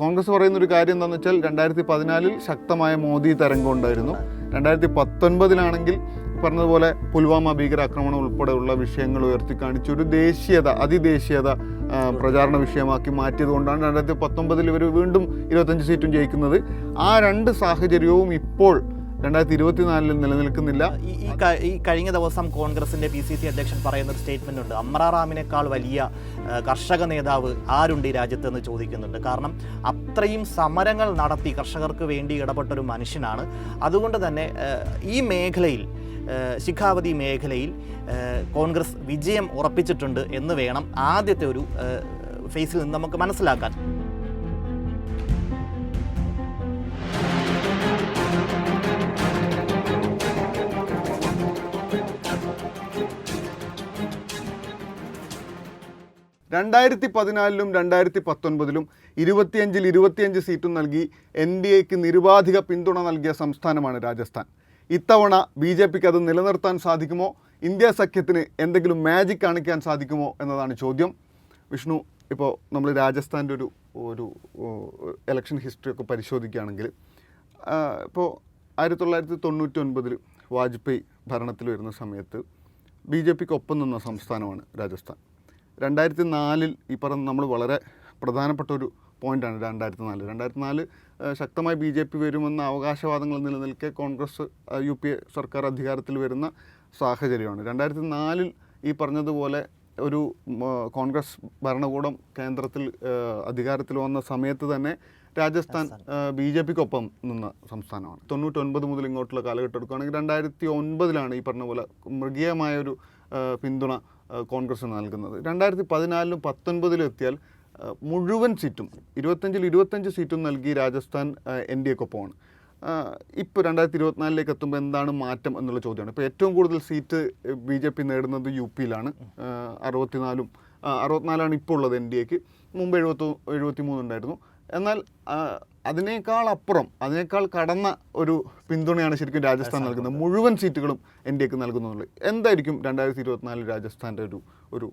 കോൺഗ്രസ് പറയുന്ന ഒരു കാര്യം എന്താണെന്ന് വെച്ചാൽ രണ്ടായിരത്തി പതിനാലിൽ ശക്തമായ മോദി തരംഗം ഉണ്ടായിരുന്നു. രണ്ടായിരത്തി പത്തൊൻപതിലാണെങ്കിൽ പറഞ്ഞതുപോലെ പുൽവാമ ഭീകരാക്രമണം ഉൾപ്പെടെയുള്ള വിഷയങ്ങൾ ഉയർത്തിക്കാണിച്ച് ഒരു ദേശീയത അതിദേശീയത പ്രചാരണ വിഷയമാക്കി മാറ്റിയത് കൊണ്ടാണ് രണ്ടായിരത്തി പത്തൊമ്പതിൽ ഇവർ വീണ്ടും ഇരുപത്തഞ്ച് സീറ്റും ജയിക്കുന്നത്. ആ രണ്ട് സാഹചര്യവും ഇപ്പോൾ രണ്ടായിരത്തി ഇരുപത്തിനാലിൽ നിലനിൽക്കുന്നില്ല ഈ കഴിഞ്ഞ ദിവസം കോൺഗ്രസിന്റെ പി സി സി അധ്യക്ഷൻ പറയുന്ന ഒരു സ്റ്റേറ്റ്മെന്റ് ഉണ്ട്. അമ്രാറാമിനേക്കാൾ വലിയ കർഷക നേതാവ് ആരുണ്ട് ഈ രാജ്യത്ത് എന്ന് ചോദിക്കുന്നുണ്ട്. കാരണം അത്രയും സമരങ്ങൾ നടത്തി കർഷകർക്ക് വേണ്ടി ഇടപെട്ട ഒരു മനുഷ്യനാണ്. അതുകൊണ്ട് തന്നെ ഈ മേഖലയിൽ ശിഖാവതി മേഖലയിൽ കോൺഗ്രസ് വിജയം ഉറപ്പിച്ചിട്ടുണ്ട് എന്ന് വേണം ആദ്യത്തെ ഒരു ഫേസിൽ നിന്ന് നമുക്ക് മനസ്സിലാക്കാൻ. രണ്ടായിരത്തി പതിനാലിലും രണ്ടായിരത്തി പത്തൊൻപതിലും ഇരുപത്തിയഞ്ചിൽ ഇരുപത്തിയഞ്ച് സീറ്റും നൽകി എൻ ഡി എക്ക് നിരുപാധിക പിന്തുണ നൽകിയ സംസ്ഥാനമാണ് രാജസ്ഥാൻ. ഇത്തവണ ബി ജെ പിക്ക് അത് നിലനിർത്താൻ സാധിക്കുമോ? ഇന്ത്യ സഖ്യത്തിന് എന്തെങ്കിലും മാജിക് കാണിക്കാൻ സാധിക്കുമോ എന്നതാണ് ചോദ്യം. വിഷ്ണു ഇപ്പോൾ നമ്മൾ രാജസ്ഥാന്റെ ഒരു ഒരു ഇലക്ഷൻ ഹിസ്റ്ററി ഒക്കെ പരിശോധിക്കുകയാണെങ്കിൽ ഇപ്പോൾ ആയിരത്തി തൊള്ളായിരത്തി തൊണ്ണൂറ്റി ഒൻപതിൽ വാജ്പേയി ഭരണത്തിൽ വരുന്ന സമയത്ത് ബി ജെ പിക്ക് ഒപ്പം നിന്ന സംസ്ഥാനമാണ് രാജസ്ഥാൻ. രണ്ടായിരത്തി നാലിൽ ഈ പറഞ്ഞ നമ്മൾ വളരെ പ്രധാനപ്പെട്ട ഒരു പോയിന്റാണ് രണ്ടായിരത്തി നാല് രണ്ടായിരത്തി നാല് ശക്തമായി ബി ജെ പി വരുമെന്ന അവകാശവാദങ്ങൾ നിലനിൽക്കെ കോൺഗ്രസ് യു പി എ സർക്കാർ അധികാരത്തിൽ വരുന്ന സാഹചര്യമാണ്. രണ്ടായിരത്തി നാലിൽ ഈ പറഞ്ഞതുപോലെ ഒരു കോൺഗ്രസ് ഭരണകൂടം കേന്ദ്രത്തിൽ അധികാരത്തിൽ വന്ന സമയത്ത് തന്നെ രാജസ്ഥാൻ ബി ജെ പിക്കൊപ്പം നിന്ന സംസ്ഥാനമാണ്. തൊണ്ണൂറ്റൊൻപത് മുതൽ ഇങ്ങോട്ടുള്ള കാലഘട്ടം എടുക്കുകയാണെങ്കിൽ രണ്ടായിരത്തി ഒൻപതിലാണ് ഈ പറഞ്ഞ പോലെ മൃഗീയമായൊരു പിന്തുണ കോൺഗ്രസ് നൽകുന്നത്. രണ്ടായിരത്തി പതിനാലിലും പത്തൊൻപതിലും എത്തിയാൽ മുഴുവൻ സീറ്റും ഇരുപത്തഞ്ചിൽ ഇരുപത്തഞ്ച് സീറ്റും നൽകി രാജസ്ഥാൻ എൻ ഡി എക്കൊപ്പമാണ് ഇപ്പോൾ രണ്ടായിരത്തി ഇരുപത്തിനാലിലേക്ക് എത്തുമ്പോൾ എന്താണ് മാറ്റം എന്നുള്ള ചോദ്യമാണ്. ഇപ്പോൾ ഏറ്റവും കൂടുതൽ സീറ്റ് ബി ജെ പി നേടുന്നത് യു പിയിലാണ്. അറുപത്തിനാലും അറുപത്തിനാലാണ് ഇപ്പോൾ ഉള്ളത് എൻ ഡി എക്ക്. മുമ്പ് എഴുപത്തി എഴുപത്തി മൂന്നുണ്ടായിരുന്നു എന്നാൽ അതിനേക്കാൾ അപ്പുറം അതിനേക്കാൾ കടന്ന ഒരു പിന്തുണയാണ് ശരിക്കും രാജസ്ഥാൻ നൽകുന്നത്. മുഴുവൻ സീറ്റുകളും എൻ ഡി എക്ക് നൽകുന്നുള്ളൂ എന്തായിരിക്കും രണ്ടായിരത്തി ഇരുപത്തിനാലിൽ രാജസ്ഥാന്റെ ഒരു ഒരു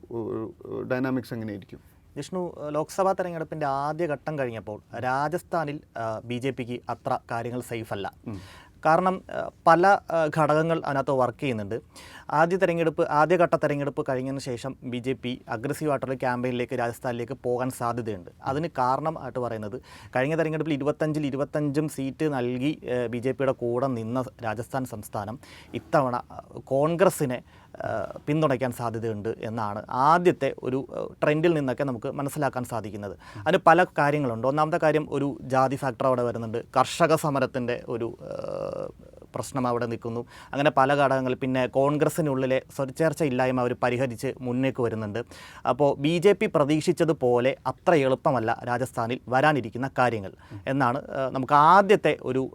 ഡൈനാമിക്സ് എങ്ങനെയായിരിക്കും? വിഷ്ണു ലോക്സഭാ തെരഞ്ഞെടുപ്പിന്റെ ആദ്യ ഘട്ടം കഴിഞ്ഞപ്പോൾ രാജസ്ഥാനിൽ ബി ജെ പിക്ക് അത്ര കാര്യങ്ങൾ സേഫ് അല്ല കാരണം പല ഘടകങ്ങൾ അതിനകത്ത് വർക്ക് ചെയ്യുന്നുണ്ട്. ആദ്യ തെരഞ്ഞെടുപ്പ് ആദ്യഘട്ട തെരഞ്ഞെടുപ്പ് കഴിഞ്ഞതിന് ശേഷം ബി ജെ പി അഗ്രസീവായിട്ടുള്ള ക്യാമ്പയിനിലേക്ക് രാജസ്ഥാനിലേക്ക് പോകാൻ സാധ്യതയുണ്ട്. അതിന് കാരണം ആയിട്ട് പറയുന്നത് കഴിഞ്ഞ തെരഞ്ഞെടുപ്പിൽ ഇരുപത്തഞ്ചിൽ ഇരുപത്തഞ്ചും സീറ്റ് നൽകി ബി ജെ പിയുടെ കൂടെ നിന്ന രാജസ്ഥാൻ സംസ്ഥാനം ഇത്തവണ കോൺഗ്രസ്സിനെ പിന്തുണയ്ക്കാൻ സാധ്യതയുണ്ട് എന്നാണ് ആദ്യത്തെ ഒരു ട്രെൻഡിൽ നിന്നൊക്കെ നമുക്ക് മനസ്സിലാക്കാൻ സാധിക്കുന്നത്. അതിന് പല കാര്യങ്ങളുണ്ട്. ഒന്നാമത്തെ കാര്യം ഒരു ജാതി ഫാക്ടർ അവിടെ വരുന്നുണ്ട്. കർഷക സമരത്തിന്റെ ഒരു പ്രശ്നം അവിടെ നിൽക്കുന്നു. അങ്ങനെ പല ഘടകങ്ങൾ പിന്നെ കോൺഗ്രസ്സിനുള്ളിലെ സ്വരചേർച്ച ഇല്ലായ്മ അവർ പരിഹരിച്ച് മുന്നേക്ക് വരുന്നുണ്ട്. അപ്പോൾ ബി ജെ പി പ്രതീക്ഷിച്ചതുപോലെ അത്ര എളുപ്പമല്ല രാജസ്ഥാനിൽ വരാനിരിക്കുന്ന കാര്യങ്ങൾ എന്നാണ് നമുക്ക് ആദ്യത്തെ ഒരു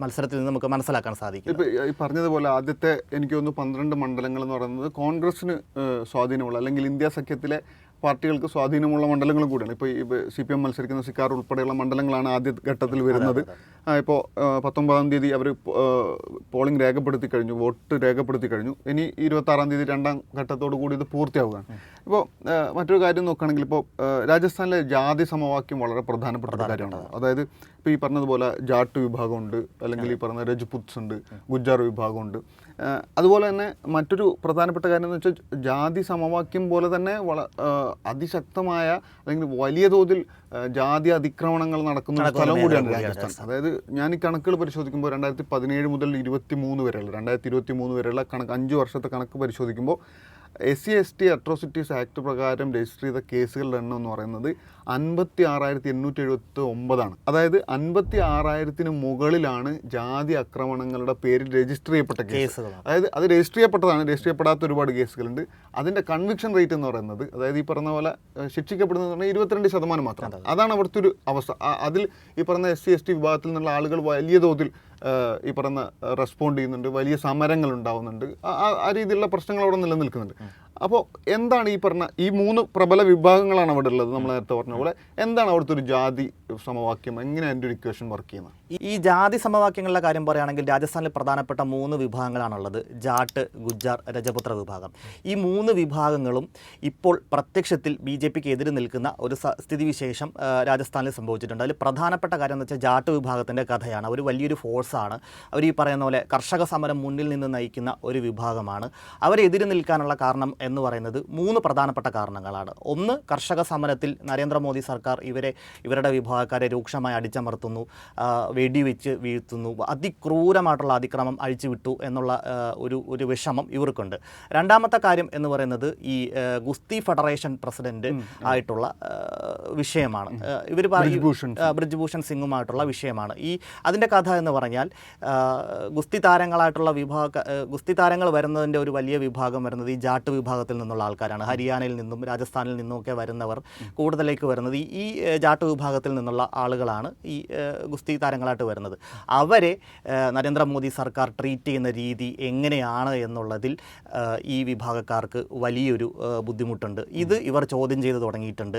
മത്സരത്തിൽ നിന്ന് നമുക്ക് മനസ്സിലാക്കാൻ സാധിക്കും ഈ പറഞ്ഞതുപോലെ ആദ്യത്തെ എനിക്ക് തോന്നുന്നു പന്ത്രണ്ട് മണ്ഡലങ്ങൾ എന്ന് പറയുന്നത് കോൺഗ്രസിന് സ്വാധീനമുള്ള അല്ലെങ്കിൽ ഇന്ത്യ സഖ്യത്തിലെ പാർട്ടികൾക്ക് സ്വാധീനമുള്ള മണ്ഡലങ്ങളും കൂടിയാണ്. ഇപ്പോൾ ഈ സി പി എം മത്സരിക്കുന്ന സിക്കാർ ഉൾപ്പെടെയുള്ള മണ്ഡലങ്ങളാണ് ആദ്യ ഘട്ടത്തിൽ വരുന്നത്. ഇപ്പോൾ പത്തൊമ്പതാം തീയതി അവർ പോളിംഗ് രേഖപ്പെടുത്തി കഴിഞ്ഞു വോട്ട് രേഖപ്പെടുത്തി കഴിഞ്ഞു. ഇനി ഇരുപത്താറാം തീയതി രണ്ടാം ഘട്ടത്തോടു കൂടി ഇത് പൂർത്തിയാവുകയാണ്. ഇപ്പോൾ മറ്റൊരു കാര്യം നോക്കുകയാണെങ്കിൽ ഇപ്പോൾ രാജസ്ഥാനിലെ ജാതി സമവാക്യം വളരെ പ്രധാനപ്പെട്ട ഒരു കാര്യമാണ്. അതായത് ഇപ്പോൾ ഈ പറഞ്ഞതുപോലെ ജാട്ട് വിഭാഗമുണ്ട് അല്ലെങ്കിൽ ഈ പറഞ്ഞ രജ്പുത്സ് ഉണ്ട് ഗുജ്ജാർ വിഭാഗമുണ്ട്. അതുപോലെ തന്നെ മറ്റൊരു പ്രധാനപ്പെട്ട കാര്യം എന്ന് വെച്ചാൽ ജാതി സമവാക്യം പോലെ തന്നെ വള അതിശക്തമായ അല്ലെങ്കിൽ വലിയ തോതിൽ ജാതി അതിക്രമണങ്ങൾ നടക്കുന്ന സ്ഥലം കൂടിയാണ് രാജസ്ഥാൻ. അതായത് ഞാൻ ഈ കണക്കുകൾ പരിശോധിക്കുമ്പോൾ രണ്ടായിരത്തി പതിനേഴ് മുതൽ ഇരുപത്തി മൂന്ന് വരെയുള്ള രണ്ടായിരത്തി ഇരുപത്തി മൂന്ന് വരെയുള്ള കണക്ക് അഞ്ച് വർഷത്തെ കണക്ക് പരിശോധിക്കുമ്പോൾ S C S T atrocities act പ്രകാരം രജിസ്റ്റർ ചെയ്ത കേസുകളുടെ എണ്ണം എന്ന് പറയുന്നത് അൻപത്തി ആറായിരത്തി എണ്ണൂറ്റി എഴുപത്തി ഒമ്പതാണ് അതായത് അൻപത്തി ആറായിരത്തിന് മുകളിലാണ് ജാതി ആക്രമണങ്ങളുടെ പേരിൽ രജിസ്റ്റർ ചെയ്യപ്പെട്ട കേസുകൾ അതായത് അത് രജിസ്റ്റർ ചെയ്യപ്പെട്ടതാണ്. രജിസ്റ്റർ ചെയ്യപ്പെടാത്ത ഒരുപാട് കേസുകളുണ്ട്. അതിന്റെ കൺവിക്ഷൻ റേറ്റ് എന്ന് പറയുന്നത് അതായത് ഈ പറഞ്ഞ പോലെ ശിക്ഷിക്കപ്പെടുന്നത് പറഞ്ഞാൽ ഇരുപത്തിരണ്ട് ശതമാനം മാത്രമാണ് അതാണ് അവിടുത്തെ ഒരു അവസ്ഥ. അതിൽ ഈ പറഞ്ഞ എസ് സി എസ് ടി വിഭാഗത്തിൽ നിന്നുള്ള ആളുകൾ വലിയ തോതിൽ ഈ പറയുന്ന റെസ്പോണ്ട് ചെയ്യുന്നുണ്ട് വലിയ സമരങ്ങൾ ഉണ്ടാവുന്നുണ്ട്. ആ- രീതിയിലുള്ള പ്രശ്നങ്ങൾ അവിടെ നിലനിൽക്കുന്നുണ്ട്. അപ്പോൾ എന്താണ് ഈ പറഞ്ഞ ഈ മൂന്ന് പ്രബല വിഭാഗങ്ങളാണ് അവിടെ ഉള്ളത് നമ്മൾ നേരത്തെ പറഞ്ഞ പോലെ? എന്താണ് അവിടുത്തെ ഒരു ജാതി സമവാക്യം? എങ്ങനെയാണ് എന്റെ ഒരു ഇക്വേഷൻ വർക്ക് ചെയ്യുന്നത്? ഈ- ജാതി സമവാക്യങ്ങളുടെ കാര്യം പറയുകയാണെങ്കിൽ രാജസ്ഥാനിൽ പ്രധാനപ്പെട്ട മൂന്ന് വിഭാഗങ്ങളാണുള്ളത്. ജാട്ട് ഗുജ്ജാർ രജപുത്ര വിഭാഗം. ഈ മൂന്ന് വിഭാഗങ്ങളും ഇപ്പോൾ പ്രത്യക്ഷത്തിൽ ബി ജെ പിക്ക് എതിര് നിൽക്കുന്ന ഒരു സ്ഥിതിവിശേഷം രാജസ്ഥാനിൽ സംഭവിച്ചിട്ടുണ്ട്. അതിൽ പ്രധാനപ്പെട്ട കാര്യം എന്ന് വെച്ചാൽ ജാട്ട് വിഭാഗത്തിന്റെ കഥയാണ്. അവർ വലിയൊരു ഫോഴ്സാണ് അവർ ഈ പറയുന്ന പോലെ കർഷക സമരം മുന്നിൽ നിന്ന് നയിക്കുന്ന ഒരു വിഭാഗമാണ്. അവരെതിര് നിൽക്കാനുള്ള കാരണം എന്ന് പറയുന്നത് മൂന്ന് പ്രധാനപ്പെട്ട കാരണങ്ങളാണ്. ഒന്ന് കർഷക സമരത്തിൽ നരേന്ദ്രമോദി സർക്കാർ ഇവരെ ഇവരുടെ വിഭാഗക്കാരെ രൂക്ഷമായി അടിച്ചമർത്തുന്നു വെടിവെച്ച് വീഴ്ത്തുന്നു അതിക്രൂരമായിട്ടുള്ള അതിക്രമം അഴിച്ചുവിട്ടു എന്നുള്ള ഒരു ഒരു വിഷമം ഇവർക്കുണ്ട്. രണ്ടാമത്തെ കാര്യം എന്ന് പറയുന്നത് ഈ ഗുസ്തി ഫെഡറേഷൻ പ്രസിഡന്റ് ആയിട്ടുള്ള വിഷയമാണ്. ഇവർ പറയും ബ്രിജ്ഭൂഷൺ സിംഗുമായിട്ടുള്ള വിഷയമാണ്. ഈ അതിന്റെ കഥ എന്ന് പറഞ്ഞാൽ ഗുസ്തി താരങ്ങളായിട്ടുള്ള വിഭാഗ ഗുസ്തി താരങ്ങൾ വരുന്നതിന്റെ ഒരു വലിയ വിഭാഗം വരുന്നത് ഈ ജാട്ട് വിഭാഗത്തിൽ നിന്നുള്ള ആൾക്കാരാണ്. ഹരിയാനയിൽ നിന്നും രാജസ്ഥാനിൽ നിന്നുമൊക്കെ വരുന്നവർ കൂടുതലേക്ക് വരുന്നത്. ഈ ജാട്ട് വിഭാഗത്തിൽ നിന്നുള്ള ആളുകളാണ് ഈ ഗുസ്തി താരങ്ങളായിട്ട് വരുന്നത്. അവരെ നരേന്ദ്രമോദി സർക്കാർ ട്രീറ്റ് ചെയ്യുന്ന രീതി എങ്ങനെയാണ് എന്നുള്ളതിൽ ഈ വിഭാഗക്കാർക്ക് വലിയൊരു ബുദ്ധിമുട്ടുണ്ട്. ഇത് ഇവർ ചോദ്യം ചെയ്ത് തുടങ്ങിയിട്ടുണ്ട്.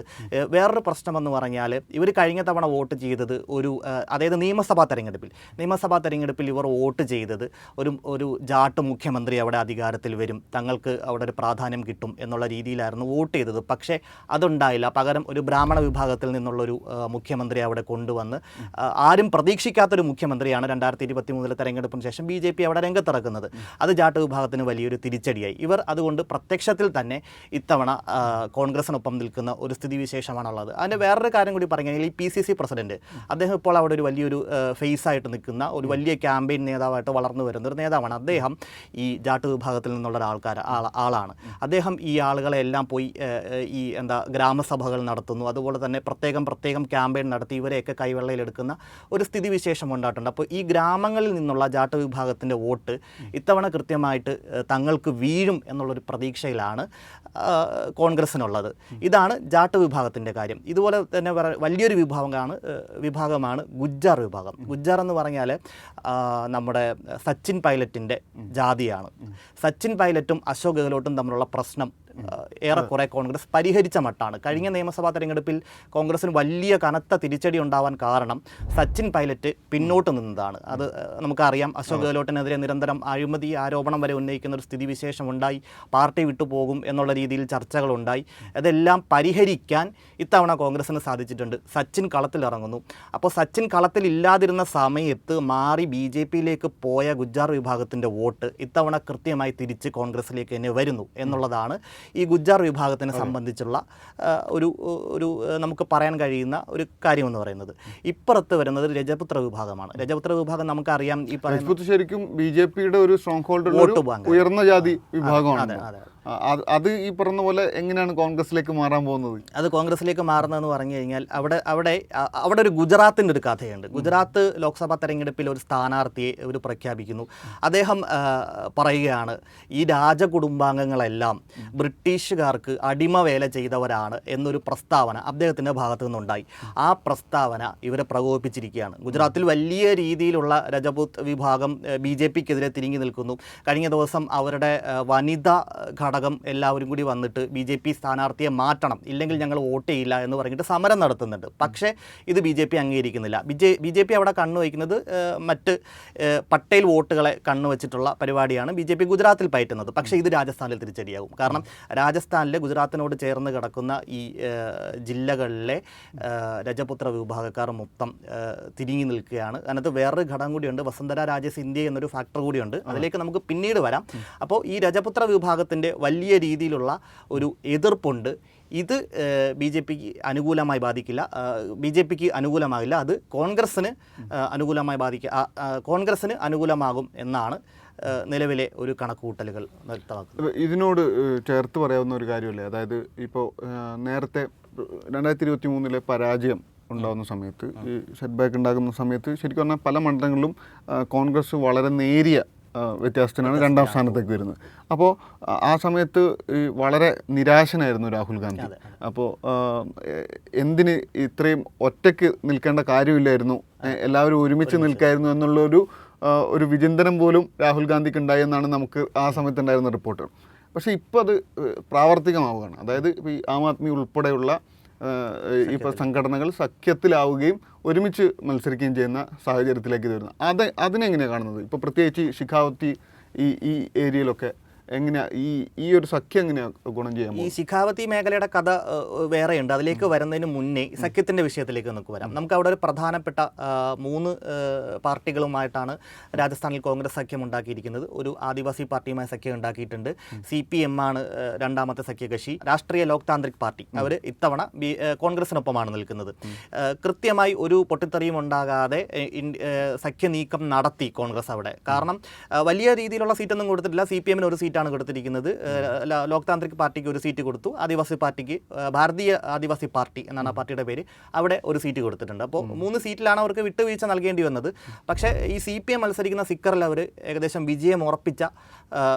വേറൊരു പ്രശ്നമെന്ന് പറഞ്ഞാൽ ഇവർ കഴിഞ്ഞ തവണ വോട്ട് ചെയ്തത് ഒരു അതായത് നിയമസഭാ തെരഞ്ഞെടുപ്പിൽ. നിയമസഭാ തെരഞ്ഞെടുപ്പിൽ ഇവർ വോട്ട് ചെയ്തത് ഒരു ഒരു ജാട്ട് മുഖ്യമന്ത്രി അവിടെ അധികാരത്തിൽ വരും. തങ്ങൾക്ക് അവിടെ ഒരു പ്രാധാന്യം കിട്ടും എന്നുള്ള രീതിയിലായിരുന്നു വോട്ട് ചെയ്തത്. പക്ഷേ അതുണ്ടായില്ല. പകരം ഒരു ബ്രാഹ്മണ വിഭാഗത്തിൽ നിന്നുള്ളൊരു മുഖ്യമന്ത്രി അവിടെ കൊണ്ടുവന്ന് ആരും പ്രതീക്ഷിക്കാത്തൊരു മുഖ്യമന്ത്രിയാണ് രണ്ടായിരത്തി ഇരുപത്തി മൂന്നിലെ തെരഞ്ഞെടുപ്പിന് ശേഷം ബി ജെ പി അവിടെ രംഗത്തിറക്കുന്നത്. അത് ജാട്ട് വിഭാഗത്തിന് വലിയൊരു തിരിച്ചടിയായി. ഇവർ അതുകൊണ്ട് പ്രത്യക്ഷത്തിൽ തന്നെ ഇത്തവണ കോൺഗ്രസിനൊപ്പം നിൽക്കുന്ന ഒരു സ്ഥിതിവിശേഷമാണുള്ളത്. അതിന്റെ വേറൊരു കാര്യം കൂടി പറയുകയാണെങ്കിൽ ഈ പി സി സി പ്രസിഡന്റ് അദ്ദേഹം ഇപ്പോൾ അവിടെ ഒരു വലിയൊരു ഫേസ് ആയിട്ട് നിൽക്കുന്ന ഒരു വലിയ ക്യാമ്പയിൻ നേതാവായിട്ട് വളർന്നു വരുന്ന ഒരു നേതാവാണ് അദ്ദേഹം. ഈ ജാട്ട് വിഭാഗത്തിൽ നിന്നുള്ള ഒരാൾക്കാർ ആള- ആളാണ്. അദ്ദേഹം ഈ ആളുകളെ എല്ലാം പോയി ഈ എന്താ ഗ്രാമസഭകൾ നടത്തുന്നു. അതുപോലെ തന്നെ പ്രത്യേകം പ്രത്യേകം ക്യാമ്പയിൻ നടത്തി ഇവരെയൊക്കെ കൈവെള്ളയിലെടുക്കുന്ന ഒരു സ്ഥിതിവിശേഷം ഉണ്ടായിട്ടുണ്ട്. അപ്പോൾ ഈ ഗ്രാമങ്ങളിൽ നിന്നുള്ള ജാട്ട വിഭാഗത്തിന്റെ വോട്ട് ഇത്തവണ കൃത്യമായിട്ട് തങ്ങൾക്ക് വീഴും എന്നുള്ളൊരു പ്രതീക്ഷയിലാണ്. ആ, കോൺഗ്രസിനുള്ളത്. ഇതാണ് ജാട്ട് വിഭാഗത്തിന്റെ കാര്യം. ഇതുപോലെ തന്നെ പറ- വലിയൊരു വിഭാഗമാണ് വിഭാഗമാണ് ഗുജ്ജാർ വിഭാഗം. ഗുജ്ജാർ എന്ന് പറഞ്ഞാൽ നമ്മുടെ സച്ചിൻ പൈലറ്റിന്റെ ജാതിയാണ്. സച്ചിൻ പൈലറ്റും അശോക് ഗെഹ്ലോട്ടും തമ്മിലുള്ള പ്രശ്നം ഏറെക്കുറെ കോൺഗ്രസ് പരിഹരിച്ച മട്ടാണ്. കഴിഞ്ഞ നിയമസഭാ തെരഞ്ഞെടുപ്പിൽ കോൺഗ്രസിന് വലിയ കനത്ത തിരിച്ചടി ഉണ്ടാവാൻ കാരണം സച്ചിൻ പൈലറ്റ് പിന്നോട്ട് നിന്നതാണ്. അത് നമുക്കറിയാം. അശോക് ഗെഹ്ലോട്ടിനെതിരെ നിരന്തരം അഴിമതി ആരോപണം വരെ ഉന്നയിക്കുന്ന ഒരു സ്ഥിതിവിശേഷം ഉണ്ടായി പാർട്ടി വിട്ടുപോകും എന്നുള്ള രീതിയിൽ ചർച്ചകളുണ്ടായി. അതെല്ലാം പരിഹരിക്കാൻ ഇത്തവണ കോൺഗ്രസിന് സാധിച്ചിട്ടുണ്ട്. സച്ചിൻ കളത്തിലിറങ്ങുന്നു അപ്പോൾ സച്ചിൻ കളത്തിലില്ലാതിരുന്ന സമയത്ത് മാറി ബി ജെ പിയിലേക്ക് പോയ ഗുജ്ജാർ വിഭാഗത്തിന്റെ വോട്ട് ഇത്തവണ കൃത്യമായി തിരിച്ച് കോൺഗ്രസിലേക്ക് തന്നെ വരുന്നു എന്നുള്ളതാണ് ഈ ഗുജ്ജാർ വിഭാഗത്തിനെ സംബന്ധിച്ചുള്ള ഒരു ഒരു നമുക്ക് പറയാൻ കഴിയുന്ന ഒരു കാര്യമെന്ന് പറയുന്നത്. ഇപ്പുറത്ത് വരുന്നത് രജപുത്ര വിഭാഗമാണ്. രജപുത്ര വിഭാഗം നമുക്കറിയാം ഈ പറയുന്നത് ശരിക്കും ബി ജെ പിയുടെ ഒരു സ്ട്രോങ് ഹോൾഡ് ഉയർന്ന ജാതി വിഭാഗമാണ് അതെ. അത്. അത് ഈ പറഞ്ഞ പോലെ എങ്ങനെയാണ് കോൺഗ്രസിലേക്ക് മാറാൻ പോകുന്നത്? അത് കോൺഗ്രസിലേക്ക് മാറുന്നതെന്ന് പറഞ്ഞു കഴിഞ്ഞാൽ അവിടെ അവിടെ അവിടെ ഒരു ഗുജറാത്തിന്റെ ഒരു കഥയുണ്ട്. ഗുജറാത്ത് ലോക്സഭാ തെരഞ്ഞെടുപ്പിൽ ഒരു സ്ഥാനാർത്ഥിയെ ഒരു പ്രഖ്യാപിക്കുന്നു. അദ്ദേഹം പറയുകയാണ് ഈ രാജകുടുംബാംഗങ്ങളെല്ലാം ബ്രിട്ടീഷുകാർക്ക് അടിമവേല ചെയ്തവരാണ് എന്നൊരു പ്രസ്താവന അദ്ദേഹത്തിന്റെ ഭാഗത്തു നിന്നുണ്ടായി. ആ പ്രസ്താവന ഇവരെ പ്രകോപിപ്പിച്ചിരിക്കുകയാണ്. ഗുജറാത്തിൽ വലിയ രീതിയിലുള്ള രജപുത് വിഭാഗം ബി ജെ പിക്കെതിരെ തിരിഞ്ഞു നിൽക്കുന്നു. കഴിഞ്ഞ ദിവസം അവരുടെ വനിതാ ഘടകം എല്ലാവരും കൂടി വന്നിട്ട് ബി ജെ പി സ്ഥാനാർത്ഥിയെ മാറ്റണം ഇല്ലെങ്കിൽ ഞങ്ങൾ വോട്ട് ചെയ്യില്ല എന്ന് പറഞ്ഞിട്ട് സമരം നടത്തുന്നുണ്ട്. പക്ഷേ ഇത് ബി ജെ പി അംഗീകരിക്കുന്നില്ല. B J B J P അവിടെ കണ്ണു വയ്ക്കുന്നത് മറ്റ് പട്ടേൽ വോട്ടുകളെ കണ്ണു വെച്ചിട്ടുള്ള പരിപാടിയാണ് ബി ജെ പി ഗുജറാത്തിൽ പയറ്റുന്നത്. പക്ഷേ ഇത് രാജസ്ഥാനിൽ തിരിച്ചടിയാകും. കാരണം രാജസ്ഥാനിലെ ഗുജറാത്തിനോട് ചേർന്ന് കിടക്കുന്ന ഈ ജില്ലകളിലെ രജപുത്ര വിഭാഗക്കാർ മൊത്തം തിരിഞ്ഞു നിൽക്കുകയാണ്. അതിനകത്ത് വേറൊരു ഘടകം കൂടിയുണ്ട് വസുന്ധര രാജ സിന്ധ്യ എന്നൊരു ഫാക്ടർ കൂടിയുണ്ട്. അതിലേക്ക് നമുക്ക് പിന്നീട് വരാം. അപ്പോൾ ഈ രജപുത്ര വിഭാഗത്തിന്റെ വലിയ രീതിയിലുള്ള ഒരു എതിർപ്പുണ്ട്. ഇത് ബി ജെ പിക്ക് അനുകൂലമായി ബാധിക്കില്ല. ബി ജെ പിക്ക് അനുകൂലമാകില്ല. അത് കോൺഗ്രസ്സിന് അനുകൂലമായി ബാധിക്കുക കോൺഗ്രസ്സിന് അനുകൂലമാകും എന്നാണ് നിലവിലെ ഒരു കണക്കുകൂട്ടലുകൾ വ്യക്തമാക്കുന്നത്. ഇതിനോട് ചേർത്ത് പറയാവുന്ന ഒരു കാര്യമല്ലേ? അതായത് ഇപ്പോൾ നേരത്തെ രണ്ടായിരത്തി ഇരുപത്തി മൂന്നിലെ പരാജയം ഉണ്ടാകുന്ന സമയത്ത് ഈ സെറ്റ് ബാക്ക് ഉണ്ടാകുന്ന സമയത്ത് ശരിക്കും പറഞ്ഞാൽ പല മണ്ഡലങ്ങളിലും കോൺഗ്രസ് വളരെ നേരിയ വ്യത്യാസത്തിനാണ് രണ്ടാം സ്ഥാനത്തേക്ക് വരുന്നത്. അപ്പോൾ ആ സമയത്ത് വളരെ നിരാശനായിരുന്നു രാഹുൽ ഗാന്ധി. അപ്പോൾ എന്തിന് ഇത്രയും ഒറ്റയ്ക്ക് നിൽക്കേണ്ട കാര്യമില്ലായിരുന്നു? എല്ലാവരും ഒരുമിച്ച് നിൽക്കായിരുന്നു എന്നുള്ളൊരു ഒരു ഒരു വിചിന്തനം പോലും രാഹുൽ ഗാന്ധിക്ക് ഉണ്ടായി എന്നാണ് നമുക്ക് ആ സമയത്ത് ഉണ്ടായിരുന്ന റിപ്പോർട്ടുകൾ പക്ഷേ ഇപ്പോൾ അത് പ്രാവർത്തികമാവുകയാണ്. അതായത് ഈ ആം ആദ്മി ഉൾപ്പെടെയുള്ള ഇപ്പോൾ സംഘടനകൾ. സഖ്യത്തിലാവുകയും ഒരുമിച്ച് മത്സരിക്കുകയും ചെയ്യുന്ന സാഹചര്യത്തിലേക്ക് ഇത് വരുന്നത് അത് അതിനെങ്ങനെയാണ് കാണുന്നത്? ഇപ്പോൾ പ്രത്യേകിച്ച് ഈ ശിഖാവത്തി ഈ ഈ ഏരിയയിലൊക്കെ എങ്ങനെയാ? ഈ ഈ ഒരു സഖ്യം എങ്ങനെയാണ് ഗുണം ചെയ്യാൻ ഈ ശിഖാവതി മേഖലയുടെ കഥ വേറെയുണ്ട്. അതിലേക്ക് വരുന്നതിന് മുന്നേ സഖ്യത്തിന്റെ വിഷയത്തിലേക്ക് നമുക്ക് വരാം. നമുക്ക് അവിടെ ഒരു പ്രധാനപ്പെട്ട മൂന്ന് പാർട്ടികളുമായിട്ടാണ് രാജസ്ഥാനിൽ കോൺഗ്രസ് സഖ്യം ഉണ്ടാക്കിയിരിക്കുന്നത്. ഒരു ആദിവാസി പാർട്ടിയുമായി സഖ്യം ഉണ്ടാക്കിയിട്ടുണ്ട്. സി പി എം ആണ് രണ്ടാമത്തെ സഖ്യകക്ഷി. രാഷ്ട്രീയ ലോക് താന്ത്രിക് പാർട്ടി അവർ ഇത്തവണ ബി കോൺഗ്രസിനൊപ്പമാണ് നിൽക്കുന്നത്. കൃത്യമായി ഒരു പൊട്ടിത്തെറിയും ഉണ്ടാകാതെ സഖ്യ നീക്കം നടത്തി കോൺഗ്രസ് അവിടെ. കാരണം വലിയ രീതിയിലുള്ള സീറ്റൊന്നും കൊടുത്തിട്ടില്ല. സി പി എമ്മിന് ഒരു സീറ്റാണ് കൊടുത്തിരിക്കുന്നത്. ഏഹ്, ല- ലോക് താന്ത്രിക് പാർട്ടിക്ക് ഒരു സീറ്റ് കൊടുത്തു. ആദിവാസി പാർട്ടിക്ക് ഭാരതീയ ആദിവാസി പാർട്ടി എന്നാണ് ആ പാർട്ടിയുടെ പേര്. അവിടെ ഒരു സീറ്റ് കൊടുത്തിട്ടുണ്ട്. അപ്പോൾ മൂന്ന് സീറ്റിലാണ് അവർക്ക് വിട്ടുവീഴ്ച നൽകേണ്ടി വന്നത്. പക്ഷേ ഈ സി പി എം മത്സരിക്കുന്ന സിക്കറിൽ അവർ ഏകദേശം വിജയം ഉറപ്പിച്ച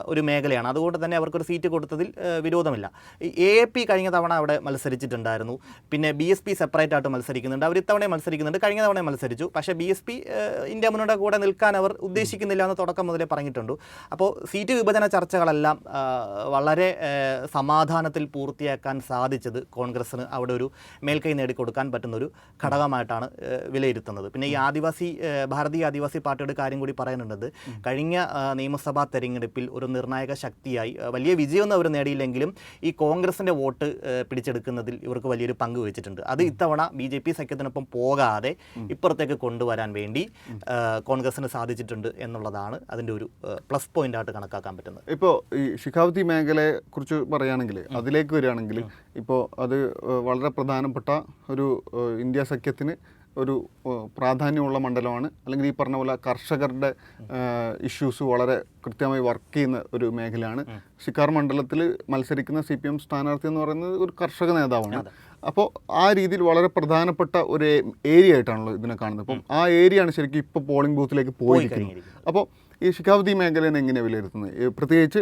ഒരു മേഖലയാണ്. അതുകൊണ്ട് തന്നെ അവർക്കൊരു സീറ്റ് കൊടുത്തതിൽ വിരോധമില്ല. എ എ പി കഴിഞ്ഞ തവണ അവിടെ മത്സരിച്ചിട്ടുണ്ടായിരുന്നു. പിന്നെ ബി എസ് പി സെപ്പറേറ്റ് ആയിട്ട് മത്സരിക്കുന്നുണ്ട്. അവർ ഇത്തവണ മത്സരിക്കുന്നുണ്ട്. കഴിഞ്ഞ തവണ മത്സരിച്ചു. പക്ഷേ ബി എസ് പി ഇന്ത്യ മുന്നോട്ട് കൂടെ നിൽക്കാൻ അവർ ഉദ്ദേശിക്കുന്നില്ല എന്ന് തുടക്കം മുതലേ പറഞ്ഞിട്ടുണ്ട്. അപ്പോൾ സീറ്റ് വിഭജന ചർച്ചകളെല്ലാം വളരെ സമാധാനത്തിൽ പൂർത്തിയാക്കാൻ സാധിച്ചത് കോൺഗ്രസ്സിന് അവിടെ ഒരു മേൽക്കൈ നേടിക്കൊടുക്കാൻ പറ്റുന്ന ഒരു ഘടകമായിട്ടാണ് വിലയിരുത്തുന്നത്. പിന്നെ ഈ ആദിവാസി ഭാരതീയ ആദിവാസി പാർട്ടിയുടെ കാര്യം കൂടി പറയാനുള്ളത് കഴിഞ്ഞ നിയമസഭാ തെരഞ്ഞെടുപ്പിൽ ഒരു നിർണായക ശക്തിയായി വലിയ വിജയമൊന്നും അവർ നേടിയില്ലെങ്കിലും ഈ കോൺഗ്രസിന്റെ വോട്ട് പിടിച്ചെടുക്കുന്നതിൽ ഇവർക്ക് വലിയൊരു പങ്ക് വഹിച്ചിട്ടുണ്ട്. അത് ഇത്തവണ ബി ജെ പി സഖ്യത്തിനൊപ്പം പോകാതെ ഇപ്പുറത്തേക്ക് കൊണ്ടുവരാൻ വേണ്ടി കോൺഗ്രസിന് സാധിച്ചിട്ടുണ്ട് എന്നുള്ളതാണ് അതിന്റെ ഒരു പ്ലസ് പോയിന്റ് ആയിട്ട് കണക്കാക്കാൻ പറ്റുന്നത്. ഇപ്പോൾ ഈ ശിഖാവതി മേഖലയെ കുറിച്ച് പറയുകയാണെങ്കിൽ അതിലേക്ക് വരികയാണെങ്കിൽ ഇപ്പോൾ അത് വളരെ പ്രധാനപ്പെട്ട ഒരു ഇന്ത്യ സഖ്യത്തിന് ഒരു പ്രാധാന്യമുള്ള മണ്ഡലമാണ്. അല്ലെങ്കിൽ ഈ പറഞ്ഞ പോലെ കർഷകരുടെ ഇഷ്യൂസ് വളരെ കൃത്യമായി വർക്ക് ചെയ്യുന്ന ഒരു മേഖലയാണ്. ശിക്കാർ മണ്ഡലത്തിൽ മത്സരിക്കുന്ന സി പി എം സ്ഥാനാർത്ഥി എന്ന് പറയുന്നത് ഒരു കർഷക നേതാവാണ്. അപ്പോൾ ആ രീതിയിൽ വളരെ പ്രധാനപ്പെട്ട ഒരു ഏരിയ ആയിട്ടാണല്ലോ ഇതിനെ കാണുന്നത്. അപ്പം ആ ഏരിയയാണ് ആണ് ശരിക്കും ഇപ്പോൾ പോളിംഗ് ബൂത്തിലേക്ക് പോയിരിക്കുന്നത്. അപ്പോൾ ഈ ശിഖാവതി മേഖലയെ എങ്ങനെ വിലയിരുത്തുന്നത്? പ്രത്യേകിച്ച്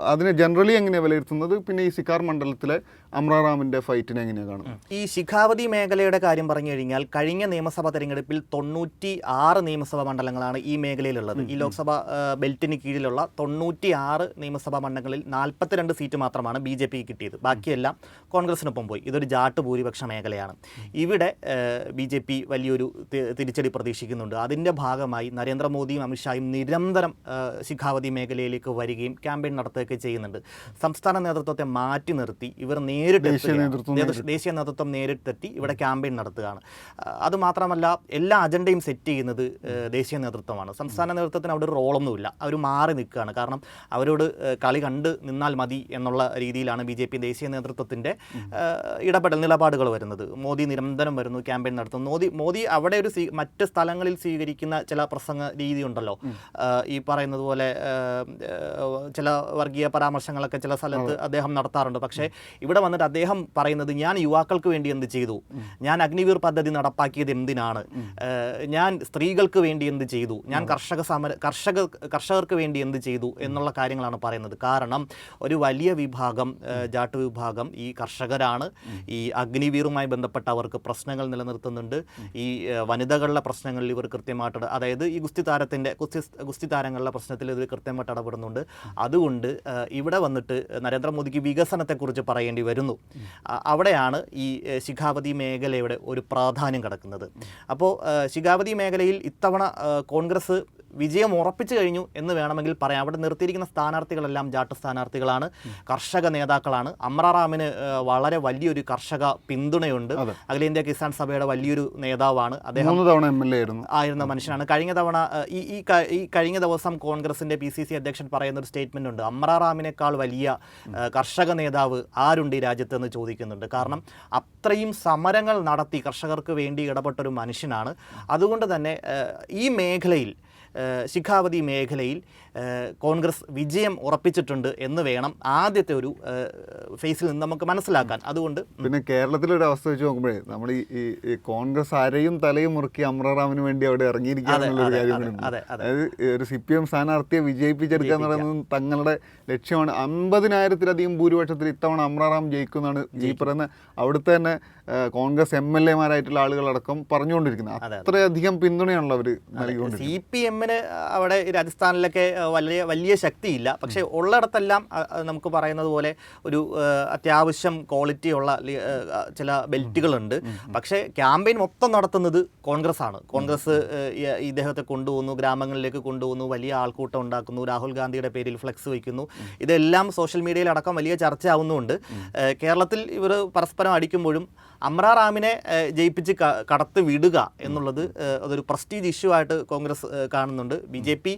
അതിനെ ജനറലി എങ്ങനെ വിലയിരുത്തുന്നത്? പിന്നെ ഈ സിക്കാർ മണ്ഡലത്തിലെ അമ്രാറാമിന്റെ ഫൈറ്റിനെ എങ്ങനെയാണ് കാണുന്നത്? ഈ ശിഖാവതി മേഖലയുടെ കാര്യം പറഞ്ഞു കഴിഞ്ഞാൽ കഴിഞ്ഞ നിയമസഭാ തെരഞ്ഞെടുപ്പിൽ തൊണ്ണൂറ്റി ആറ് നിയമസഭാ മണ്ഡലങ്ങളാണ് ഈ മേഖലയിലുള്ളത്. ഈ ലോക്സഭ ബെൽറ്റിന് കീഴിലുള്ള തൊണ്ണൂറ്റി ആറ് നിയമസഭാ മണ്ഡലങ്ങളിൽ നാൽപ്പത്തിരണ്ട് സീറ്റ് മാത്രമാണ് ബി ജെ പിക്ക് കിട്ടിയത്. ബാക്കിയെല്ലാം കോൺഗ്രസിനൊപ്പം പോയി. ഇതൊരു ജാട്ട് ഭൂരിപക്ഷ മേഖലയാണ്. ഇവിടെ ബി ജെ പി വലിയൊരു തിരിച്ചടി പ്രതീക്ഷിക്കുന്നുണ്ട്. അതിന്റെ ഭാഗമായി നരേന്ദ്രമോദിയും അമിത്ഷായും നിരന്തരം ശിഖാവതി മേഖലയിലേക്ക് വരികയും ക്യാമ്പയിൻ നടത്തുകയൊക്കെ ചെയ്യുന്നുണ്ട്. സംസ്ഥാന നേതൃത്വത്തെ മാറ്റി നിർത്തി ഇവർ നേരിട്ട് ദേശീയ നേതൃത്വം നേരിട്ടെത്തി ഇവിടെ ക്യാമ്പയിൻ നടത്തുകയാണ്. അതുമാത്രമല്ല എല്ലാ അജണ്ടയും സെറ്റ് ചെയ്യുന്നത് ദേശീയ നേതൃത്വമാണ്. സംസ്ഥാന നേതൃത്വത്തിന് അവിടെ ഒരു റോളൊന്നുമില്ല. അവർ മാറി നിൽക്കുകയാണ്. കാരണം അവരോട് കളി കണ്ട് നിന്നാൽ മതി എന്നുള്ള രീതിയിലാണ് ബി ജെ പി ദേശീയ നേതൃത്വത്തിന്റെ ഇടപെടൽ നിലപാടുകൾ വരുന്നത്. മോദി നിരന്തരം വരുന്നു ക്യാമ്പയിൻ നടത്തുന്നു. മോദി മോദി അവിടെ ഒരു മറ്റ് സ്ഥലങ്ങളിൽ സ്വീകരിക്കുന്ന ചില പ്രസംഗ രീതി ഉണ്ടല്ലോ. ഈ പറയുന്നത് പോലെ ചില വർഗീയ പരാമർശങ്ങളൊക്കെ ചില സ്ഥലത്ത് അദ്ദേഹം നടത്താറുണ്ട്. പക്ഷേ ഇവിടെ വന്നിട്ട് അദ്ദേഹം പറയുന്നത് ഞാൻ യുവാക്കൾക്ക് വേണ്ടി എന്ത് ചെയ്തു? ഞാൻ അഗ്നിവീർ പദ്ധതി നടപ്പാക്കിയത് എന്തിനാണ്? ഞാൻ സ്ത്രീകൾക്ക് വേണ്ടി എന്ത് ചെയ്തു? ഞാൻ കർഷക സമര കർഷക കർഷകർക്ക് വേണ്ടി എന്ത് ചെയ്തു എന്നുള്ള കാര്യങ്ങളാണ് പറയുന്നത്. കാരണം ഒരു വലിയ വിഭാഗം ജാട്ട് വിഭാഗം ഈ കർഷകരാണ്. ഈ അഗ്നിവീറുമായി ബന്ധപ്പെട്ട അവർക്ക് പ്രശ്നങ്ങൾ നിലനിർത്തുന്നുണ്ട്. ഈ വനിതകളുടെ പ്രശ്നങ്ങളിൽ ഇവർ കൃത്യമായിട്ട് അതായത് ഈ ഗുസ്തി താരത്തിന്റെ ഗുസ്തി ഗുസ്തി താരങ്ങളുടെ പ്രശ്നത്തിൽ ഇവർ കൃത്യമായിട്ട് ഇടപെടുന്നുണ്ട്. അതുകൊണ്ട് ഇവിടെ വന്നിട്ട് നരേന്ദ്രമോദിക്ക് വികസനത്തെക്കുറിച്ച് പറയേണ്ടി വരുന്നു. അവിടെയാണ് ഈ ശിഖാവതി മേഖലയുടെ ഒരു പ്രാധാന്യം കിടക്കുന്നത്. അപ്പോൾ ശിഖാവതി മേഖലയിൽ ഇത്തവണ കോൺഗ്രസ് വിജയം ഉറപ്പിച്ചു കഴിഞ്ഞു എന്ന് വേണമെങ്കിൽ പറയാം. അവിടെ നിർത്തിയിരിക്കുന്ന സ്ഥാനാർത്ഥികളെല്ലാം ജാട്ട് സ്ഥാനാർത്ഥികളാണ്. കർഷക നേതാക്കളാണ്. അമ്രാറാമിന് വളരെ വലിയൊരു കർഷക പിന്തുണയുണ്ട്. അഖിലേന്ത്യാ കിസാൻ സഭയുടെ വലിയൊരു നേതാവാണ്. അദ്ദേഹം തവണ എം എൽ എ ആയിരുന്നു. ആയിരുന്ന മനുഷ്യനാണ്. കഴിഞ്ഞ തവണ ഈ ഈ കഴിഞ്ഞ ദിവസം കോൺഗ്രസിന്റെ പി സി സി അധ്യക്ഷൻ പറയുന്ന ഒരു സ്റ്റേറ്റ്മെന്റ് ഉണ്ട്. അമ്രാറാമിനേക്കാൾ വലിയ കർഷക നേതാവ് ആരുണ്ട് ഈ രാജ്യത്ത് എന്ന് ചോദിക്കുന്നുണ്ട്. കാരണം അത്രയും സമരങ്ങൾ നടത്തി കർഷകർക്ക് വേണ്ടി ഇടപെട്ട ഒരു മനുഷ്യനാണ്. അതുകൊണ്ട് തന്നെ ഈ മേഖലയിൽ ശിഖാവതി മേഖലയിൽ കോൺഗ്രസ് വിജയം ഉറപ്പിച്ചിട്ടുണ്ട് എന്ന് വേണം ആദ്യത്തെ ഒരു ഫേസിൽ നിന്ന് നമുക്ക് മനസ്സിലാക്കാൻ. അതുകൊണ്ട് പിന്നെ കേരളത്തിലൊരു അവസ്ഥ വെച്ച് നോക്കുമ്പോഴേ നമ്മൾ ഈ കോൺഗ്രസ് ആരെയും തലയും മുറുക്കി അമ്രാറാമിന് വേണ്ടി അവിടെ അതെ, കാര്യം. അതായത് ഒരു സി പി എം സ്ഥാനാർത്ഥിയെ വിജയിപ്പിച്ചെടുക്കുക എന്ന് പറയുന്നത് തങ്ങളുടെ ലക്ഷ്യമാണ്. അമ്പതിനായിരത്തിലധികം ഭൂരിപക്ഷത്തിൽ ഇത്തവണ അമ്രാറാം ജയിക്കുന്നതാണ് ഈ പറയുന്ന അവിടുത്തെ തന്നെ കോൺഗ്രസ് എം എൽ എമാരായിട്ടുള്ള ആളുകളടക്കം പറഞ്ഞുകൊണ്ടിരിക്കുന്നത്. അത്രയധികം പിന്തുണയാണല്ലോ അവർ നൽകിക്കൊണ്ടിരിക്കുന്നത്. സി പി എമ്മിന് അവിടെ രാജസ്ഥാനിലൊക്കെ വലിയ വലിയ ശക്തിയില്ല. പക്ഷേ ഉള്ളിടത്തെല്ലാം നമുക്ക് പറയുന്നത് പോലെ ഒരു അത്യാവശ്യം ക്വാളിറ്റി ഉള്ള ചില ബെൽറ്റുകളുണ്ട്. പക്ഷേ ക്യാമ്പയിൻ മൊത്തം നടത്തുന്നത് കോൺഗ്രസ് ആണ് കോൺഗ്രസ് ഇദ്ദേഹത്തെ കൊണ്ടുപോകുന്നു ഗ്രാമങ്ങളിലേക്ക് കൊണ്ടുപോകുന്നു വലിയ ആൾക്കൂട്ടം ഉണ്ടാക്കുന്നു രാഹുൽ ഗാന്ധിയുടെ പേരിൽ ഫ്ലെക്സ് വയ്ക്കുന്നു. ഇതെല്ലാം സോഷ്യൽ മീഡിയയിലടക്കം വലിയ ചർച്ച ആവുന്നുണ്ട് കേരളത്തിൽ ഇവർ പരസ്പരം അടിക്കുമ്പോഴും അമ്ര റാമിനെ ജയിപ്പിച്ച് കടത്ത് വിടുക എന്നുള്ളത് അതൊരു പ്രസ്റ്റീജ് ഇഷ്യൂ ആയിട്ട് കോൺഗ്രസ് കാണുന്നുണ്ട്. ബി ജെ പി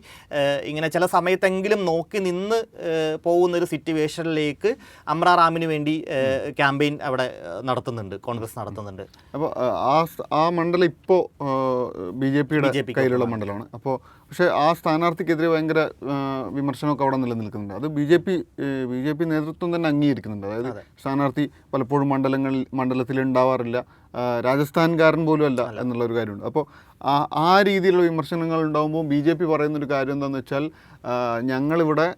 ഇങ്ങനെ ചില സമയത്തെങ്കിലും നോക്കി നിന്ന് പോകുന്ന ഒരു സിറ്റുവേഷനിലേക്ക് അമ്രാറാമിന് വേണ്ടി ക്യാമ്പയിൻ അവിടെ നടത്തുന്നുണ്ട്. കോൺഗ്രസ് നടത്തുന്നുണ്ട്. അപ്പോൾ ആ ആ മണ്ഡലം ഇപ്പോൾ ബി ജെ പിയുടെ കയ്യിലുള്ള മണ്ഡലമാണ്. അപ്പോൾ പക്ഷേ ആ സ്ഥാനാർത്ഥിക്കെതിരെ ഭയങ്കര വിമർശനമൊക്കെ അവിടെ നിലനിൽക്കുന്നുണ്ട്. അത് B J P B J P നേതൃത്വം തന്നെ അംഗീകരിക്കുന്നുണ്ട്. അതായത് സ്ഥാനാർത്ഥി പലപ്പോഴും മണ്ഡലങ്ങളിൽ മണ്ഡലത്തിൽ ഉണ്ടാവാറില്ല. രാജസ്ഥാൻകാരൻ പോലും അല്ല എന്നുള്ളൊരു കാര്യമുണ്ട്. അപ്പോൾ ആ ആ രീതിയിലുള്ള വിമർശനങ്ങൾ ഉണ്ടാകുമ്പോൾ ബി ജെ പി പറയുന്നൊരു കാര്യം എന്താണെന്ന് വെച്ചാൽ ഞങ്ങളിവിടെ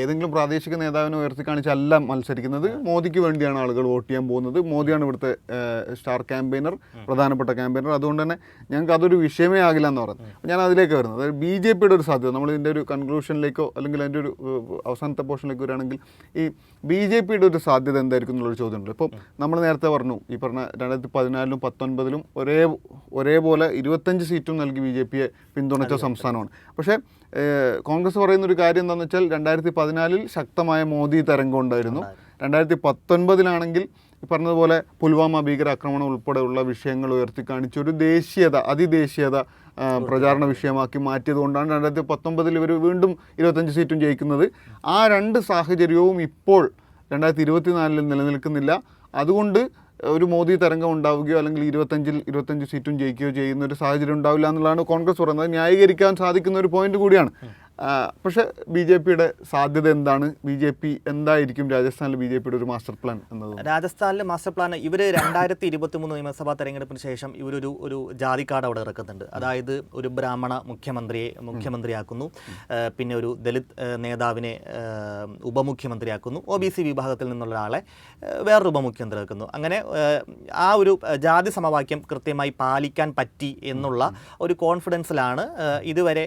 ഏതെങ്കിലും പ്രാദേശിക നേതാവിനെ ഉയർത്തി കാണിച്ചല്ല മത്സരിക്കുന്നത്. മോദിക്ക് വേണ്ടിയാണ് ആളുകൾ വോട്ട് ചെയ്യാൻ പോകുന്നത്. മോദിയാണ് ഇവിടുത്തെ സ്റ്റാർ ക്യാമ്പയിനർ പ്രധാനപ്പെട്ട ക്യാമ്പയിനർ. അതുകൊണ്ട് തന്നെ ഞങ്ങൾക്ക് അതൊരു വിഷയമേ ആകില്ല എന്ന് പറയുന്നത്. അപ്പോൾ ഞാൻ അതിലേക്ക് വരുന്നത്. അതായത് ബി ജെ പിയുടെ ഒരു സാധ്യത നമ്മൾ ഇതിന്റെ ഒരു കൺക്ലൂഷനിലേക്കോ അല്ലെങ്കിൽ അതിന്റെ ഒരു അവസാനത്തെ പോർഷനിലേക്ക് വരികയാണെങ്കിൽ ഈ ബി ജെ പിയുടെ ഒരു സാധ്യത എന്തായിരിക്കും എന്നുള്ളൊരു ചോദ്യമുണ്ട് ഇപ്പോൾ നമ്മൾ നേരത്തെ പറഞ്ഞു ഈ പറഞ്ഞ രണ്ടായിരത്തി പതിനാലിലും പത്തൊൻപതിലും ഒരേ ഒരേപോലെ ഇരുപത്തഞ്ച് സീറ്റും നൽകി ബി ജെ പിയെ പിന്തുണച്ച സംസ്ഥാനമാണ്. പക്ഷേ കോൺഗ്രസ് പറയുന്ന ഒരു കാര്യം എന്താണെന്ന് വെച്ചാൽ രണ്ടായിരത്തി പതിനാലിൽ ശക്തമായ മോദി തരംഗം ഉണ്ടായിരുന്നു. രണ്ടായിരത്തി പത്തൊൻപതിലാണെങ്കിൽ ഈ പറഞ്ഞതുപോലെ പുൽവാമ ഭീകരാക്രമണം ഉൾപ്പെടെയുള്ള വിഷയങ്ങൾ ഉയർത്തി കാണിച്ച ഒരു ദേശീയത അതിദേശീയത പ്രചാരണ വിഷയമാക്കി മാറ്റിയത് കൊണ്ടാണ് രണ്ടായിരത്തി പത്തൊമ്പതിൽ ഇവർ വീണ്ടും ഇരുപത്തഞ്ച് സീറ്റും ജയിക്കുന്നത്. ആ രണ്ട് സാഹചര്യവും ഇപ്പോൾ രണ്ടായിരത്തി ഇരുപത്തിനാലിൽ നിലനിൽക്കുന്നില്ല. അതുകൊണ്ട് ഒരു മോദി തരംഗം ഉണ്ടാവുകയോ അല്ലെങ്കിൽ ഇരുപത്തഞ്ചിൽ ഇരുപത്തഞ്ച് സീറ്റും ജയിക്കുകയോ ചെയ്യുന്ന ഒരു സാഹചര്യം ഉണ്ടാവില്ല എന്നുള്ളതാണ് കോൺഗ്രസ് പറയുന്നത്. ന്യായീകരിക്കാൻ സാധിക്കുന്ന ഒരു പോയിന്റ് കൂടിയാണ്. പക്ഷേ ബി ജെ പിയുടെ സാധ്യത എന്താണ്? ബി ജെ പി എന്തായിരിക്കും രാജസ്ഥാനിൽ ബി ജെ പിയുടെ ഒരു മാസ്റ്റർ പ്ലാൻ എന്നത്? രാജസ്ഥാനിലെ മാസ്റ്റർ പ്ലാൻ ഇവർ രണ്ടായിരത്തി ഇരുപത്തി മൂന്ന് നിയമസഭാ തെരഞ്ഞെടുപ്പിന് ശേഷം ഇവരൊരു ഒരു ജാതി കാർഡ് അവിടെ ഇറക്കുന്നുണ്ട്. അതായത് ഒരു ബ്രാഹ്മണ മുഖ്യമന്ത്രിയെ മുഖ്യമന്ത്രിയാക്കുന്നു. പിന്നെ ഒരു ദലിത് നേതാവിനെ ഉപമുഖ്യമന്ത്രിയാക്കുന്നു. ഒ ബി സി വിഭാഗത്തിൽ നിന്നുള്ള ഒരാളെ വേറൊരു ഉപമുഖ്യമന്ത്രി ആക്കുന്നു അങ്ങനെ ആ, ഒരു ജാതി സമവാക്യം കൃത്യമായി പാലിക്കാൻ പറ്റി എന്നുള്ള ഒരു കോൺഫിഡൻസിലാണ് ഇതുവരെ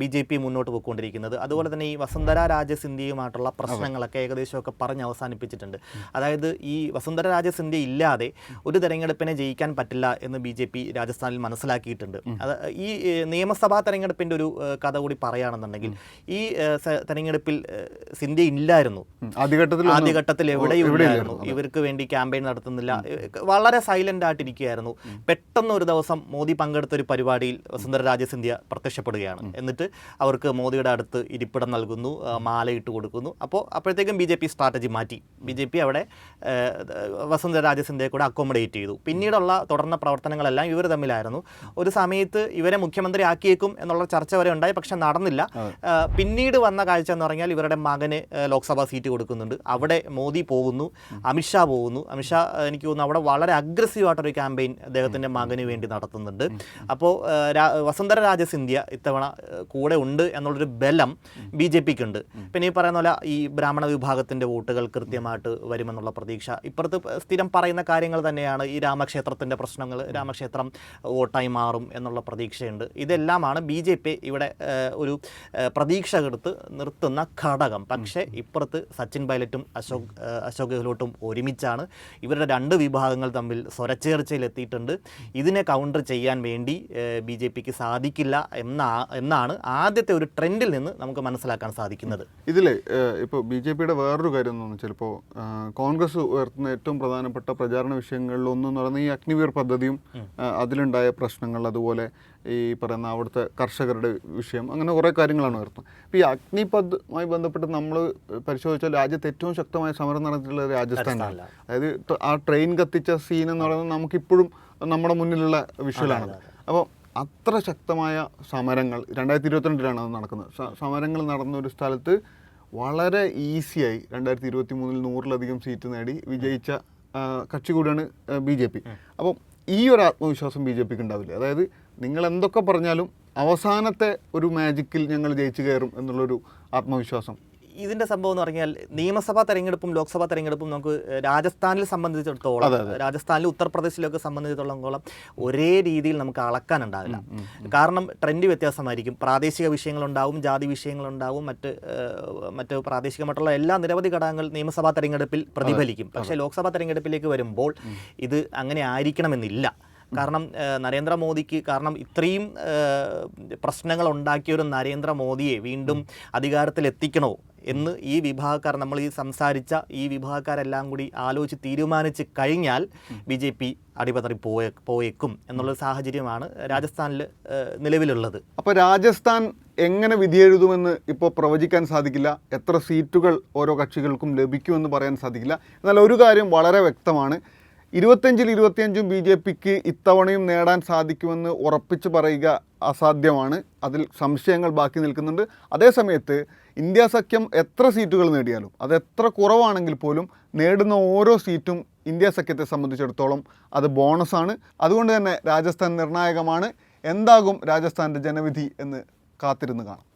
ബി ജെ പി മുന്നോട്ട് പോയിക്കൊണ്ടിരിക്കുന്നത് അതുപോലെ തന്നെ ഈ വസുന്ധര രാജ സിന്ധ്യയുമായിട്ടുള്ള പ്രശ്നങ്ങളൊക്കെ ഏകദേശമൊക്കെ പറഞ്ഞ് അവസാനിപ്പിച്ചിട്ടുണ്ട്. അതായത് ഈ വസുന്ധര രാജ സിന്ധ്യ ഇല്ലാതെ ഒരു തെരഞ്ഞെടുപ്പിനെ ജയിക്കാൻ പറ്റില്ല എന്ന് ബി ജെ പി രാജസ്ഥാനിൽ മനസ്സിലാക്കിയിട്ടുണ്ട്. അത് ഈ നിയമസഭാ തെരഞ്ഞെടുപ്പിന്റെ ഒരു കഥ കൂടി പറയുകയാണെന്നുണ്ടെങ്കിൽ ഈ തെരഞ്ഞെടുപ്പിൽ സിന്ധ്യ ഇല്ലായിരുന്നു. ആദ്യഘട്ടത്തിൽ ആദ്യഘട്ടത്തിൽ എവിടെയും ഇല്ലായിരുന്നു. ഇവർക്ക് വേണ്ടി ക്യാമ്പയിൻ നടത്തുന്നില്ല. വളരെ സൈലന്റ് ആയിട്ടിരിക്കുകയായിരുന്നു. പെട്ടെന്ന് ഒരു ദിവസം മോദി പങ്കെടുത്ത ഒരു പരിപാടിയിൽ വസുന്ധര രാജ സിന്ധ്യ പ്രത്യക്ഷപ്പെടുകയാണ് എന്നിട്ട് അവർക്ക് മോദിയുടെ അടുത്ത് ഇരിപ്പിടം നൽകുന്നു മാലയിട്ട് കൊടുക്കുന്നു. അപ്പോൾ അപ്പോഴത്തേക്കും ബി ജെ പി സ്ട്രാറ്റജി മാറ്റി. ബി ജെ പി അവിടെ വസുന്ധര രാജ കൂടെ അക്കോമഡേറ്റ് ചെയ്തു. പിന്നീടുള്ള തുടർന്ന പ്രവർത്തനങ്ങളെല്ലാം ഇവർ തമ്മിലായിരുന്നു. ഒരു സമയത്ത് ഇവരെ മുഖ്യമന്ത്രി ആക്കിയേക്കും എന്നുള്ള ചർച്ച വരെ ഉണ്ടായി പക്ഷെ നടന്നില്ല. പിന്നീട് വന്ന കാഴ്ച എന്ന് പറഞ്ഞാൽ ഇവരുടെ മകന് ലോക്സഭാ സീറ്റ് കൊടുക്കുന്നുണ്ട്. അവിടെ മോദി പോകുന്നു അമിത്ഷാ പോകുന്നു. അമിത്ഷാ എനിക്ക് തോന്നുന്നു അവിടെ വളരെ അഗ്രസീവായിട്ടൊരു ക്യാമ്പയിൻ അദ്ദേഹത്തിന്റെ മകന് വേണ്ടി നടത്തുന്നുണ്ട്. അപ്പോൾ വസുന്ധര രാജസിന്ധ്യ ഇത്തവണ കൂടെ ഉണ്ട് എന്നുള്ളൊരു ബലം ബി ജെ പിക്ക് ഉണ്ട് പിന്നെ ഈ പറയുന്ന പോലെ ഈ ബ്രാഹ്മണ വിഭാഗത്തിന്റെ വോട്ടുകൾ കൃത്യമായിട്ട് വരുമെന്നുള്ള പ്രതീക്ഷ. ഇപ്പുറത്ത് സ്ഥിരം പറയുന്ന കാര്യങ്ങൾ തന്നെയാണ് ഈ രാമക്ഷേത്രത്തിന്റെ പ്രശ്നങ്ങൾ രാമക്ഷേത്രം വോട്ടായി മാറും എന്നുള്ള പ്രതീക്ഷയുണ്ട്. ഇതെല്ലാമാണ് ബി ജെ പി ഇവിടെ ഒരു പ്രതീക്ഷ എടുത്ത് നിർത്തുന്ന ഘടകം. പക്ഷേ ഇപ്പുറത്ത് സച്ചിൻ പൈലറ്റും അശോക് അശോക് ഗെഹ്ലോട്ടും ഒരുമിച്ചാണ് ഇവരുടെ രണ്ട് വിഭാഗങ്ങൾ തമ്മിൽ സ്വരച്ചേർച്ചയിലെത്തിയിട്ടുണ്ട്. ഇതിനെ കൗണ്ടർ ചെയ്യാൻ വേണ്ടി ബി ജെ പിക്ക് സാധിക്കില്ല എന്നാ എന്നാണ് ആദ്യത്തെ ഒരു ട്രെൻഡിൽ നിന്ന് നമുക്ക് മനസ്സിലാക്കാൻ സാധിക്കുന്നത്. ഇതിലെ ഇപ്പോൾ ബി ജെ പിയുടെ വേറൊരു കാര്യം എന്ന് വെച്ചാൽ ഇപ്പോൾ കോൺഗ്രസ് ഉയർത്തുന്ന ഏറ്റവും പ്രധാനപ്പെട്ട പ്രചാരണ വിഷയങ്ങളിൽ ഒന്നെന്ന് പറയുന്നത് ഈ അഗ്നിവീർ പദ്ധതിയും അതിലുണ്ടായ പ്രശ്നങ്ങൾ അതുപോലെ ഈ പറയുന്ന അവിടുത്തെ കർഷകരുടെ വിഷയം അങ്ങനെ കുറേ കാര്യങ്ങളാണ് ഉയർത്തുന്നത്. ഇപ്പോൾ ഈ അഗ്നിപഥുമായി ബന്ധപ്പെട്ട് നമ്മൾ പരിശോധിച്ചാൽ രാജ്യത്ത് ഏറ്റവും ശക്തമായ സമരം നടന്നിട്ടുള്ള രാജസ്ഥാനാണ് അതായത് ആ ട്രെയിൻ കത്തിച്ച സീൻ എന്ന് പറയുന്നത് നമുക്കിപ്പോഴും നമ്മുടെ മുന്നിലുള്ള വിഷ്വലാണ്. അപ്പോൾ അത്ര ശക്തമായ സമരങ്ങൾ രണ്ടായിരത്തി ഇരുപത്തിരണ്ടിലാണ് അത് നടക്കുന്നത്. സമരങ്ങൾ നടന്ന ഒരു സ്ഥലത്ത് വളരെ ഈസിയായി രണ്ടായിരത്തി ഇരുപത്തി മൂന്നിൽ നൂറിലധികം സീറ്റ് നേടി വിജയിച്ച കക്ഷി കൂടിയാണ് ബി ജെ പി. അപ്പം ഈ ഒരു ആത്മവിശ്വാസം ബി ജെ പിക്ക് ഉണ്ടാവില്ല? അതായത് നിങ്ങൾ എന്തൊക്കെ പറഞ്ഞാലും അവസാനത്തെ ഒരു മാജിക്കിൽ ഞങ്ങൾ ജയിച്ചു കയറും എന്നുള്ളൊരു ആത്മവിശ്വാസം ഇതിന്റെ സംഭവം എന്ന് പറഞ്ഞാൽ നിയമസഭാ തെരഞ്ഞെടുപ്പും ലോക്സഭാ തെരഞ്ഞെടുപ്പും നമുക്ക് രാജസ്ഥാനിൽ സംബന്ധിച്ചിടത്തോളം രാജസ്ഥാനിലും ഉത്തർപ്രദേശിലൊക്കെ സംബന്ധിച്ചിടത്തോളം ഒരേ രീതിയിൽ നമുക്ക് അളക്കാനുണ്ടാവില്ല. കാരണം ട്രെൻഡ് വ്യത്യാസമായിരിക്കും. പ്രാദേശിക വിഷയങ്ങളുണ്ടാവും ജാതി വിഷയങ്ങളുണ്ടാവും മറ്റ് മറ്റ് പ്രാദേശികമായിട്ടുള്ള എല്ലാ നിരവധി ഘടകങ്ങൾ നിയമസഭാ തെരഞ്ഞെടുപ്പിൽ പ്രതിഫലിക്കും. പക്ഷേ ലോക്സഭാ തെരഞ്ഞെടുപ്പിലേക്ക് വരുമ്പോൾ ഇത് അങ്ങനെ ആയിരിക്കണമെന്നില്ല. കാരണം നരേന്ദ്രമോദിക്ക് കാരണം ഇത്രയും പ്രശ്നങ്ങൾ ഉണ്ടാക്കിയ ഒരു നരേന്ദ്രമോദിയെ വീണ്ടും അധികാരത്തിൽ എത്തിക്കണോ എന്ന് ഈ വിഭാഗക്കാർ നമ്മൾ ഈ സംസാരിച്ച ഈ വിഭാഗക്കാരെല്ലാം കൂടി ആലോചിച്ച് തീരുമാനിച്ച് കഴിഞ്ഞാൽ ബി ജെ പി അടിപതറി പോയ പോയേക്കും എന്നുള്ളൊരു സാഹചര്യമാണ് രാജസ്ഥാനിൽ നിലവിലുള്ളത്. അപ്പോൾ രാജസ്ഥാൻ എങ്ങനെ വിധിയെഴുതുമെന്ന് ഇപ്പോൾ പ്രവചിക്കാൻ സാധിക്കില്ല. എത്ര സീറ്റുകൾ ഓരോ കക്ഷികൾക്കും ലഭിക്കുമെന്ന് പറയാൻ സാധിക്കില്ല. എന്നാൽ ഒരു കാര്യം വളരെ വ്യക്തമാണ്. ഇരുപത്തഞ്ചിൽ ഇരുപത്തിയഞ്ചും ബി ജെ പിക്ക് ഇത്തവണയും നേടാൻ സാധിക്കുമെന്ന് ഉറപ്പിച്ച് പറയുക അസാധ്യമാണ്. അതിൽ സംശയങ്ങൾ ബാക്കി നിൽക്കുന്നുണ്ട്. അതേസമയത്ത് ഇന്ത്യ സഖ്യം എത്ര സീറ്റുകൾ നേടിയാലും അത് എത്ര കുറവാണെങ്കിൽ പോലും നേടുന്ന ഓരോ സീറ്റും ഇന്ത്യ സഖ്യത്തെ സംബന്ധിച്ചിടത്തോളം അത് ബോണസാണ്. അതുകൊണ്ട് തന്നെ രാജസ്ഥാൻ നിർണായകമാണ്. എന്താകും രാജസ്ഥാന്റെ ജനവിധി എന്ന് കാത്തിരുന്ന് കാണാം.